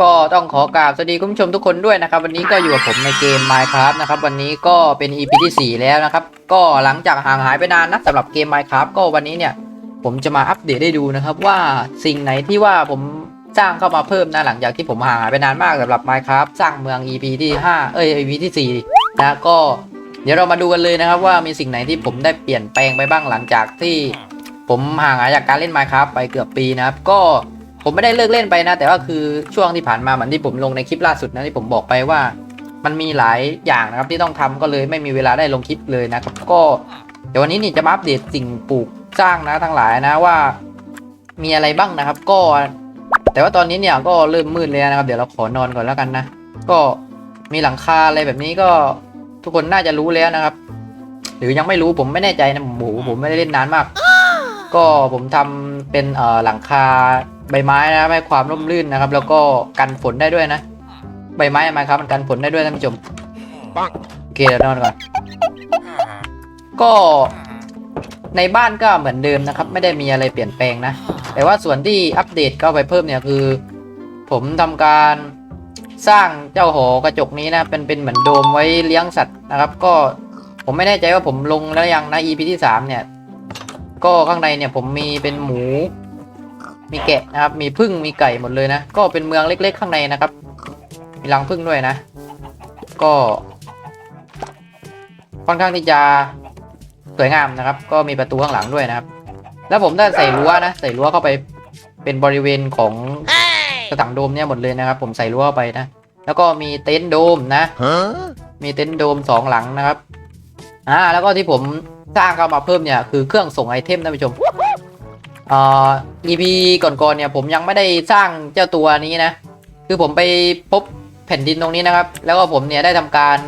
ก็ต้องขอกราบสวัสดีคุณผู้ชมทุกคนด้วยนะครับ วันนี้ก็อยู่กับผมในเกม Minecraft นะครับ วันนี้ก็เป็น EP ที่ 4 แล้วนะครับ ก็หลังจากห่างหายไปนานนะสำหรับเกม Minecraft ก็วันนี้เนี่ยผมจะมาอัปเดตให้ดูนะครับ ว่าสิ่งไหนที่ว่าผมสร้างเข้ามาเพิ่มนะหลังจากที่ผมห่างหายไปนานมากสำหรับ Minecraft สร้างเมือง EP ที่5เอ้ย EP ที่4นะก็เดี๋ยวเรามาดูกันเลยนะครับ ว่ามีสิ่งไหนที่ผมได้เปลี่ยนแปลงไปบ้างหลังจากที่ผมห่างหายจากการเล่น Minecraft ไปเกือบปีนะครับ ก็ ผมไม่ได้เลิกเล่นไปนะ แต่ว่าคือช่วงที่ผ่านมาเหมือนที่ผมลงในคลิปล่าสุดนะที่ผมบอกไปว่า มันมีหลายอย่างนะครับที่ต้องทำก็เลยไม่มีเวลาได้ลงคลิปเลยนะครับก็เดี๋ยววันนี้นี่จะมาอัปเดตสิ่งปลูกสร้างนะทั้งหลายนะว่า มีอะไรบ้างนะครับ ก็ แต่ว่าตอนนี้เนี่ยก็เริ่มมืดแล้วนะครับ เดี๋ยวเราขอนอนก่อนแล้วกันนะก็มีหลังคาอะไรแบบนี้ก็ทุกคนน่าจะรู้แล้วนะครับ หรือยังไม่รู้ผมไม่แน่ใจนะหมูผมไม่ได้เล่นนานมาก ก็ผมทำเป็นเอ่อหลังคาใบไม้นะให้ความร่มรื่นนะครับ แล้วก็กันฝนได้ด้วยนะ ใบไม้ไม้ครับมันกันฝนได้ด้วยท่านผู้ชมปังโอเคเดี๋ยวนอนก่อนก็ในบ้านก็เหมือนเดิมนะครับ ไม่ได้มีอะไรเปลี่ยนแปลงนะ แต่ว่าส่วนที่อัปเดตเข้าไปเพิ่มเนี่ยคือ ผมทำการสร้างเจ้าหอกระจกนี้นะเป็นเป็นเหมือนโดมไว้เลี้ยงสัตว์นะครับ ก็ผมไม่แน่ใจว่าผมลงแล้วยังนะ EP ที่สามเนี่ย ก็ข้างในเนี่ยผมมีเป็นหมู มีแกะนะครับ มีพึ่งมีไก่หมดเลยนะ ก็เป็นเมืองเล็ก ๆ ข้างในนะครับ มีรังพึ่งด้วยนะ ก็ค่อนข้างที่จะสวยงามนะครับ ก็มีประตูข้างหลังด้วยนะครับ แล้วผมได้ใส่รั้วนะ ใส่รั้วเข้าไปเป็นบริเวณของกระถังโดมเนี่ยหมดเลยนะครับ ผมใส่รั้วเข้าไปนะ แล้วก็มีเต็นท์โดมนะ Huh? มีเต็นท์โดมสองหลังนะครับ อ่า แล้วก็ที่ผม สร้างเข้ามาเพิ่มเนี่ยคือเครื่องส่งไอเทมท่านผู้ชมอ่า EP ก่อนๆเนี่ยผมยังไม่ได้สร้างเจ้าตัวนี้นะ คือผมไปพบแผ่นดินตรงนี้นะครับ แล้วก็ผมเนี่ยได้ทำการ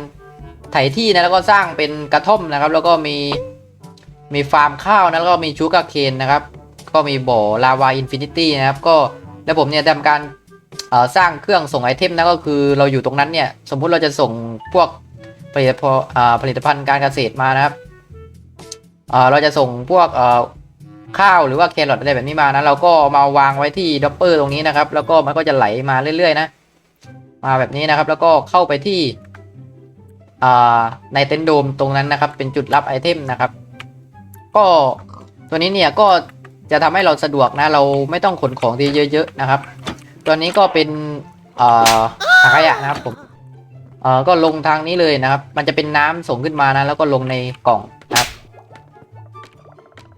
ไถที่นะแล้วก็สร้างเป็นกระท่อมนะครับ แล้วก็มีมีฟาร์มข้าวนะแล้วก็มีชูกาเคนนะครับ ก็มีบ่อลาวาอินฟินิตี้นะครับ ก็แล้วผมเนี่ยทำการเอ่อสร้างเครื่องส่งไอเทมนะก็คือเราอยู่ตรงนั้นเนี่ย สมมุติเราจะส่งพวกผลิตผลิตภัณฑ์การเกษตรมานะครับ เราจะส่งพวกข้าวหรือว่าแครอทอะไรแบบนี้มานะ เราก็มาวางไว้ที่ด็อปเปอร์ตรงนี้นะครับ แล้วก็มันก็จะไหลมาเรื่อยๆ นะ มาแบบนี้นะครับ แล้วก็เข้าไปที่ในเต็นท์โดมตรงนั้นนะครับ เป็นจุดรับไอเทมนะครับ ก็ตัวนี้เนี่ยก็จะทำให้เราสะดวกนะ เราไม่ต้องขนของที่เยอะๆนะครับ ตัวนี้ก็เป็นถังขยะนะครับผมก็ลงทางนี้เลยนะครับ มันจะเป็นน้ำส่งขึ้นมานะ แล้วก็ลงในกล่อง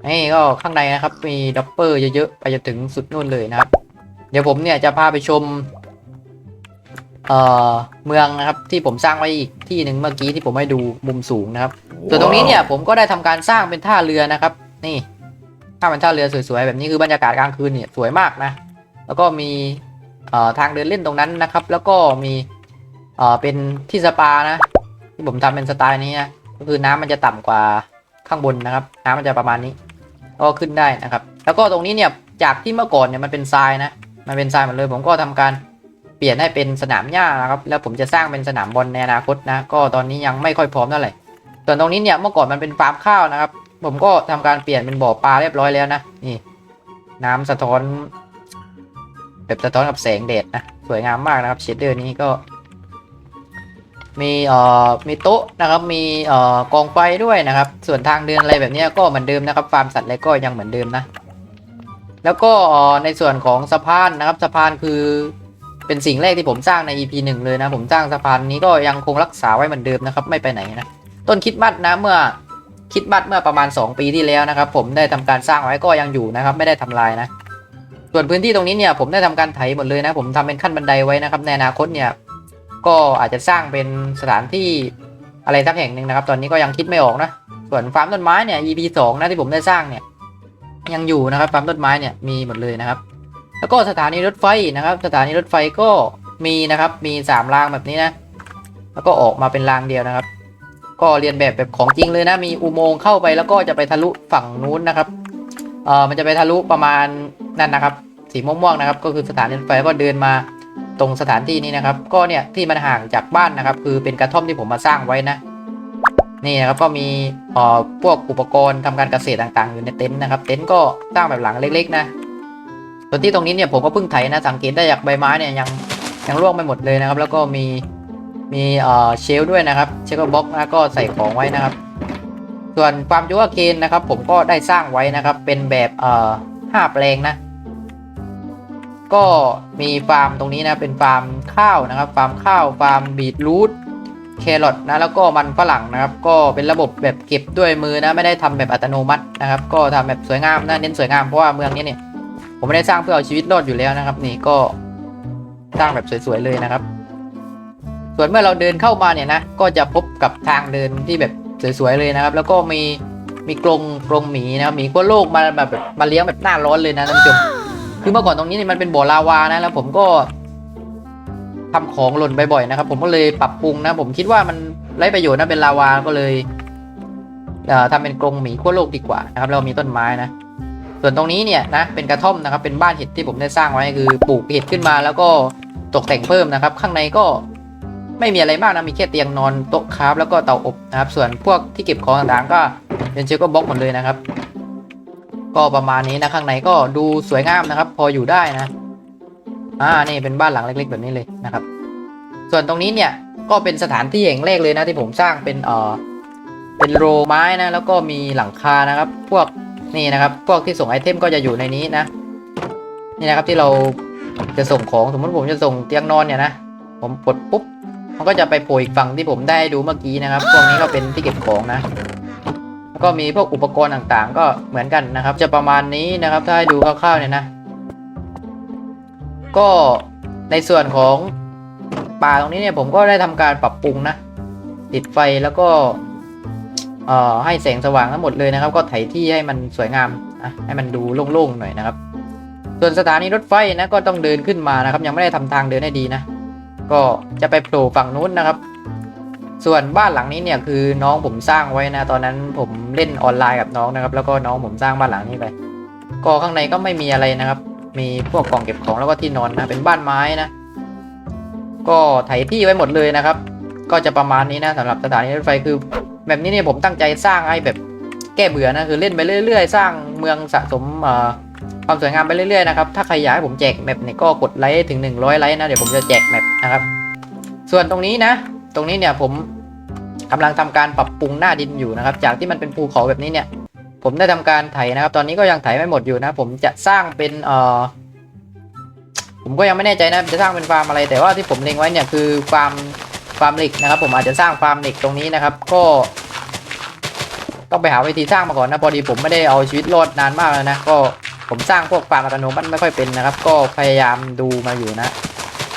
นะครับนี่ก็ข้างในนะครับ มีด็อปเปอร์เยอะๆ ไปจนถึงสุดนู่นเลยนะครับ เดี๋ยวผมเนี่ยจะพาไปชม เอ่อ เมืองนะครับที่ผมสร้างไว้อีกที่หนึ่งเมื่อกี้ที่ผมให้ดูมุมสูงนะครับ ส่วนตรงนี้เนี่ยผมก็ได้ทำการสร้างเป็นท่าเรือนะครับ นี่สร้างเป็นท่าเรือสวยๆแบบนี้คือบรรยากาศกลางคืนเนี่ยสวยมากนะ แล้วก็มีเอ่อทางเดินเล่นตรงนั้นนะครับ แล้วก็มีเอ่อเป็นที่สปานะ ที่ผมทำเป็นสไตล์นี้นะก็คือน้ำมันจะต่ำกว่าข้างบนนะครับ น้ำมันจะประมาณนี้ ก็ขึ้นได้นะครับ แล้วก็ตรงนี้เนี่ยจากที่เมื่อก่อนเนี่ยมันเป็นทรายนะ มันเป็นทรายหมดเลย ผมก็ทำการเปลี่ยนให้เป็นสนามหญ้านะครับ แล้วผมจะสร้างเป็นสนามบอลในอนาคตนะ ก็ตอนนี้ยังไม่ค่อยพร้อมเท่าไหร่ ส่วนตรงนี้เนี่ยเมื่อก่อนมันเป็นฟาร์มข้าวนะครับ ผมก็ทำการเปลี่ยนเป็นบ่อปลาเรียบร้อยแล้วนะ นี่ น้ำสะท้อนแบบสะท้อนกับแสงแดดนะ สวยงามมากนะครับ เชดเดอร์นี้ก็ มีเอ่อมีโต๊ะนะครับมีเอ่อกองไฟด้วยนะครับ ส่วนทางเดินอะไรแบบนี้ก็เหมือนเดิมนะครับฟาร์มสัตว์อะไรก็ยังเหมือนเดิมนะ แล้วก็ในส่วนของสะพานนะครับสะพานคือเป็นสิ่งแรกที่ผมสร้างใน EP หนึ่งเลยนะ ผมสร้างสะพานนี้ก็ยังคงรักษาไว้เหมือนเดิมนะครับ ไม่ไปไหนนะต้นคิดมัดนะเมื่อคิดมัดเมื่อประมาณ 2 ปีที่แล้วนะครับ ผมได้ทำการสร้างไว้ก็ยังอยู่นะครับ ไม่ได้ทำลายนะ ส่วนพื้นที่ตรงนี้เนี่ยผมได้ทำการไถหมดเลยนะ ผมทำเป็นขั้นบันไดไว้นะครับในอนาคตเนี่ย ก็อาจจะสร้างเป็นสถานที่อะไรสักแห่งหนึ่งนะครับ ตอนนี้ก็ยังคิดไม่ออกนะ ส่วนฟาร์มต้นไม้เนี่ย EP สองนะที่ผมได้สร้างเนี่ย ยังอยู่นะครับฟาร์มต้นไม้เนี่ยมีหมดเลยนะครับ แล้วก็สถานีรถไฟนะครับ สถานีรถไฟก็มีนะครับ มีสามรางแบบนี้นะ แล้วก็ออกมาเป็นรางเดียวนะครับ ก็เรียนแบบแบบของจริงเลยนะ มีอุโมงค์เข้าไปแล้วก็จะไปทะลุฝั่งนู้นนะครับเออมันจะไปทะลุประมาณนั่นนะครับ สีม่วงๆนะครับ ก็คือสถานีรถไฟก็เดินมา ตรงสถานที่นี้นะครับ ก็เนี่ยที่มันห่างจากบ้านนะครับ คือเป็นกระท่อมที่ผมมาสร้างไว้นะ นี่นะครับก็มีเอ่อพวกอุปกรณ์ทำการเกษตรต่างๆ อยู่ในเต็นท์นะครับ เต็นท์ก็สร้างแบบหลังเล็กๆนะส่วนที่ตรงนี้เนี่ยผมก็เพิ่งไถนะสังเกตได้จากใบไม้เนี่ยยังยังร่วงไปหมดเลยนะครับ แล้วก็มีมีเอ่อเชลฟ์ด้วยนะครับเชลฟ์บ็อกนะก็ใส่ของไว้นะครับ ส่วนฟามจูว่าเคนนะครับ ผมก็ได้สร้างไว้นะครับ เป็นแบบเอ่อห้าแปลงนะ ก็มีฟาร์มตรงนี้นะเป็นฟาร์มข้าวนะครับ ฟาร์มข้าวฟาร์มบีทรูทแครอทนะแล้วก็มันฝรั่งนะครับ ก็เป็นระบบแบบเก็บด้วยมือนะไม่ได้ทำแบบอัตโนมัตินะครับ ก็ทำแบบสวยงามนะเน้นสวยงามเพราะว่าเมืองนี้เนี่ยผมไม่ได้สร้างเพื่อเอาชีวิตรอดอยู่แล้วนะครับ นี่ก็สร้างแบบสวยๆเลยนะครับ ส่วนเมื่อเราเดินเข้ามาเนี่ยนะก็จะพบกับทางเดินที่แบบสวยๆเลยนะครับ แล้วก็มีมีกรงกรงหมีนะครับหมีขั้วโลกมาแบบมาเลี้ยงแบบหน้าร้อนเลยนะท่านผู้ชม คือเมื่อก่อนตรงนี้เนี่ยมันเป็นบ่อลาวานะแล้วผมก็ทำของหล่นบ่อยๆนะครับ ผมก็เลยปรับปรุงนะ ผมคิดว่ามันไร้ประโยชน์นะเป็นลาวาก็เลยเอ่อทำเป็นกรงหมีขั้วโลกดีกว่านะครับ เรามีต้นไม้นะ ส่วนตรงนี้เนี่ยนะเป็นกระท่อมนะครับ เป็นบ้านเห็ดที่ผมได้สร้างไว้คือปลูกเห็ดขึ้นมา แล้วก็ตกแต่งเพิ่มนะครับ ข้างในก็ไม่มีอะไรมากนะมีแค่เตียงนอนโต๊ะคราฟแล้วก็เตาอบนะครับ ส่วนพวกที่เก็บของต่างๆก็เป็นเชลก็บล็อกหมดเลยนะครับ ก็ประมาณนี้นะข้างในก็ดูสวยงามนะครับ พออยู่ได้นะ อ่านี่เป็นบ้านหลังเล็ก ๆ แบบนี้เลยนะครับ ส่วนตรงนี้เนี่ยก็เป็นสถานที่แห่งแรกเลยนะที่ผมสร้างเป็นเอ่อเป็นโรงไม้นะ แล้วก็มีหลังคานะครับ พวกนี่นะครับ พวกที่ส่งไอเทมก็จะอยู่ในนี้นะ นี่นะครับที่เราจะส่งของสมมติผมจะส่งเตียงนอนเนี่ยนะผมปลดปุ๊บมันก็จะไปโผล่อีกฝั่งที่ผมได้ดูเมื่อกี้นะครับพวกนี้ก็เป็นที่เก็บของนะ ก็มีพวกอุปกรณ์ต่างๆ ก็เหมือนกันนะครับ จะประมาณนี้นะครับ ถ้าให้ดูคร่าวๆเนี่ยนะ ก็ในส่วนของป่าตรงนี้เนี่ยผมก็ได้ทำการปรับปรุงนะ ติดไฟแล้วก็เอ่อให้แสงสว่างทั้งหมดเลยนะครับ ก็ไถที่ให้มันสวยงามนะให้มันดูโล่งๆหน่อยนะครับ ส่วนสถานีรถไฟนะก็ต้องเดินขึ้นมานะครับ ยังไม่ได้ทำทางเดินให้ดีนะ ก็จะไปโผล่ฝั่งนู้นนะครับ ส่วนบ้านหลังนี้เนี่ยคือน้องผมสร้างไว้นะ ตอนนั้นผมเล่นออนไลน์กับน้องนะครับ แล้วก็น้องผมสร้างบ้านหลังนี้ไปก็ข้างในก็ไม่มีอะไรนะครับ มีพวกกล่องเก็บของแล้วก็ที่นอนนะเป็นบ้านไม้นะ ก็ไถที่ไว้หมดเลยนะครับ ก็จะประมาณนี้นะสำหรับสถานีรถไฟคือ แบบนี้เนี่ยผมตั้งใจสร้างให้แบบแก้เบื่อนะคือเล่นไปเรื่อย ๆ สร้างเมืองสะสมความสวยงามไปเรื่อยๆนะครับถ้าใครอยากให้ผมแจกแมปเนี่ยก็กดไลค์ถึง 100ไลค์นะเดี๋ยวผมจะแจกแมปนะครับ ส่วนตรงนี้นะ ตรงนี้เนี่ยผมกำลังทำการปรับปรุงหน้าดินอยู่นะครับ จากที่มันเป็นภูเขาแบบนี้เนี่ย ผมได้ทำการไถนะครับ ตอนนี้ก็ยังไถไม่หมดอยู่นะ ผมจะสร้างเป็นเอ่อผมก็ยังไม่แน่ใจนะจะสร้างเป็นฟาร์มอะไร แต่ว่าที่ผมเล็งไว้เนี่ยคือฟาร์มฟาร์มเหล็กนะครับ ผมอาจจะสร้างฟาร์มเหล็กตรงนี้นะครับ ก็ ต้องไปหาวิธีสร้างมาก่อนนะพอดีผมไม่ได้เอาชีวิตรอดนานมากแล้วนะก็ผมสร้างพวกฟาร์มอัตโนมัติไม่ค่อยเป็นนะครับ ก็พยายามดูมาอยู่นะ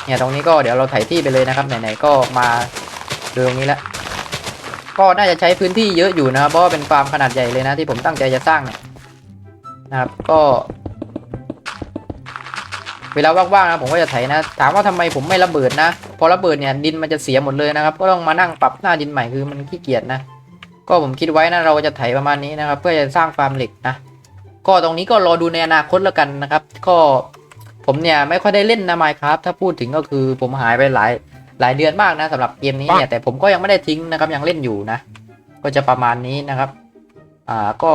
เนี่ยตรงนี้ก็เดี๋ยวเราไถที่ไปเลยนะครับไหนๆก็มา เดูตรงนี้แหล้วก็น่าจะใช้พื้นที่เยอะอยู่นะครับเพราะว่าเป็นฟาร์มขนาดใหญ่เลยนะที่ผมตั้งใจจะสร้างเนี่ยนะครับก็ เวลาว่างๆนะผมก็จะไถนะ ถามว่าทำไมผมไม่ระเบิดนะพอระเบิดเนี่ยดินมันจะเสียหมดเลยนะครับ ก็ต้องมานั่งปรับหน้าดินใหม่คือมันขี้เกียจนะ ก็ผมคิดไว้นะเราจะไถประมาณนี้นะครับ เพื่อจะสร้างฟาร์มเหล็กนะก็ตรงนี้ก็รอดูในอนาคตแล้วกันนะครับ ก็ผมเนี่ยไม่ค่อยได้เล่นนะไมครับถ้าพูดถึงก็คือผมหายไปหลาย หลายเดือนมากนะสำหรับเกมนี้เนี่ยแต่ผมก็ยังไม่ได้ทิ้งนะครับยังเล่นอยู่นะ ก็จะประมาณนี้นะครับ อ่าก็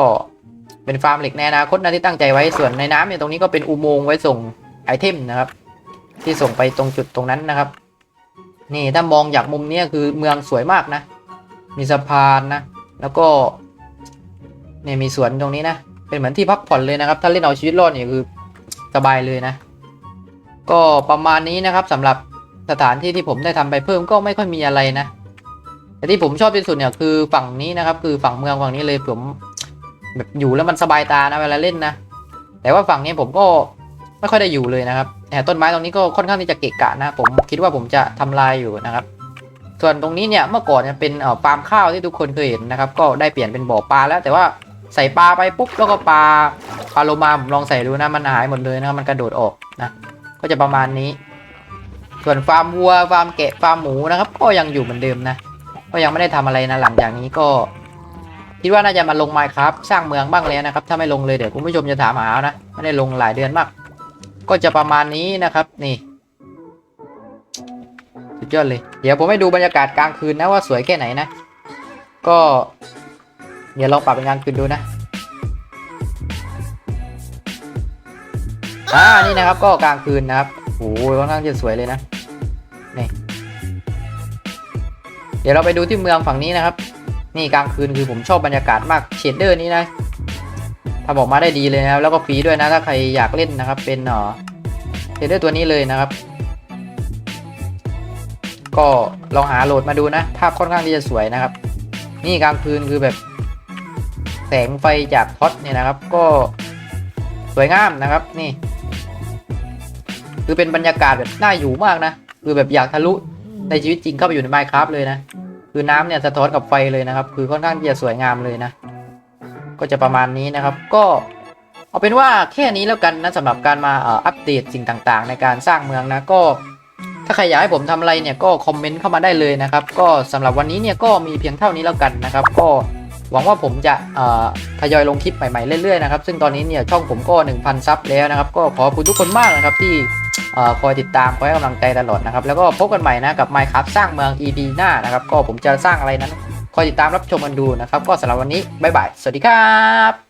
เป็นฟาร์มเหล็กในอนาคตนะที่ตั้งใจไว้ส่วนในน้ำเนี่ยตรงนี้ก็เป็นอุโมงค์ไว้ส่งไอเทมนะครับ ที่ส่งไปตรงจุดตรงนั้นนะครับ นี่ถ้ามองจากมุมเนี้ยคือเมืองสวยมากนะ มีสะพานนะ แล้วก็เนี่ยมีสวนตรงนี้นะ เป็นเหมือนที่พักผ่อนเลยนะครับ ถ้าเล่นเอาชีวิตรอดเนี่ยคือสบายเลยนะ ก็ประมาณนี้นะครับสำหรับ สถานที่ที่ผมได้ทำไปเพิ่มก็ไม่ค่อยมีอะไรนะ แต่ที่ผมชอบที่สุดเนี่ยคือฝั่งนี้นะครับ คือฝั่งเมืองฝั่งนี้เลยผมแบบอยู่แล้วมันสบายตานะเวลาเล่นนะ แต่ว่าฝั่งนี้ผมก็ไม่ค่อยได้อยู่เลยนะครับแต่ต้นไม้ตรงนี้ก็ค่อนข้างที่จะเกะกะนะ ผมคิดว่าผมจะทำลายอยู่นะครับ ส่วนตรงนี้เนี่ยเมื่อก่อนเนี่ยเป็นเอ่อฟาร์มข้าวที่ทุกคนเคยเห็นนะครับ ก็ได้เปลี่ยนเป็นบ่อปลาแล้ว แต่ว่าใส่ปลาไปปุ๊บแล้วก็ปลาปลาโลมาผมลองใส่ดูนะมันหายหมดเลยนะมันกระโดดออกนะก็จะประมาณนี้ ส่วนฟาร์มวัวฟาร์มแกะฟาร์มหมูนะครับ ก็ยังอยู่เหมือนเดิมนะ ก็ยังไม่ได้ทำอะไรนะหลังจากนี้ก็คิดว่าน่าจะมาลงไมค์ครับสร้างเมืองบ้างแล้วนะครับ ถ้าไม่ลงเลยเดี๋ยวคุณผู้ชมจะถามหาเอานะไม่ได้ลงหลายเดือนมาก ก็จะประมาณนี้นะครับนี่สุดยอดเลย เดี๋ยวผมให้ดูบรรยากาศกลางคืนนะว่าสวยแค่ไหนนะ ก็ เดี๋ยวลองปรับเป็นกลางคืนดูนะอ่านี่นะครับก็กลางคืนนะครับโอ้โหค่อนข้างจะสวยเลยนะ ดี๋ยวเราไปดูที่เมืองฝั่งนี้นะครับ นี่กลางคืนคือผมชอบบรรยากาศมากเชดเดอร์นี้นะทำออกมาได้ดีเลยนะครับแล้วก็ฟรีด้วยนะถ้าใครอยากเล่นนะครับ เป็นเออเชดเดอร์ตัวนี้เลยนะครับ ก็ลองหาโหลดมาดูนะ ภาพค่อนข้างที่จะสวยนะครับ นี่กลางคืนคือแบบ แสงไฟจากท็อตเนี่ยนะครับ ก็สวยงามนะครับนี่ คือเป็นบรรยากาศแบบน่าอยู่มากนะ คือแบบอยากทะลุ ในชีวิตจริงเข้าไปอยู่ใน Minecraft เลยนะ คือน้ำเนี่ยสะท้อนกับไฟเลยนะครับ คือค่อนข้างที่จะสวยงามเลยนะ ก็จะประมาณนี้นะครับ ก็เอาเป็นว่าแค่นี้แล้วกันนะสำหรับการมาอัปเดตสิ่งต่างๆ ในการสร้างเมืองนะก็ ถ้าใครอยากให้ผมทำอะไรเนี่ยก็คอมเมนต์เข้ามาได้เลยนะครับ ก็สำหรับวันนี้เนี่ยก็มีเพียงเท่านี้แล้วกันนะครับ ก็หวังว่าผมจะทยอยลงคลิปใหม่ๆเรื่อยๆนะครับซึ่งตอนนี้เนี่ยช่องผมก็ 1,000 ซับแล้วนะครับ ก็ขอบคุณทุกคนมากนะครับที่ คอยติดตามคอยให้กำลังใจตลอดนะครับ แล้วก็พบกันใหม่นะกับ Minecraft สร้างเมือง EP หน้านะครับ ก็ผมจะสร้างอะไรนั้นคอยติดตามรับชมกันดูนะครับ ก็สำหรับวันนี้บ๊ายบาย สวัสดีครับ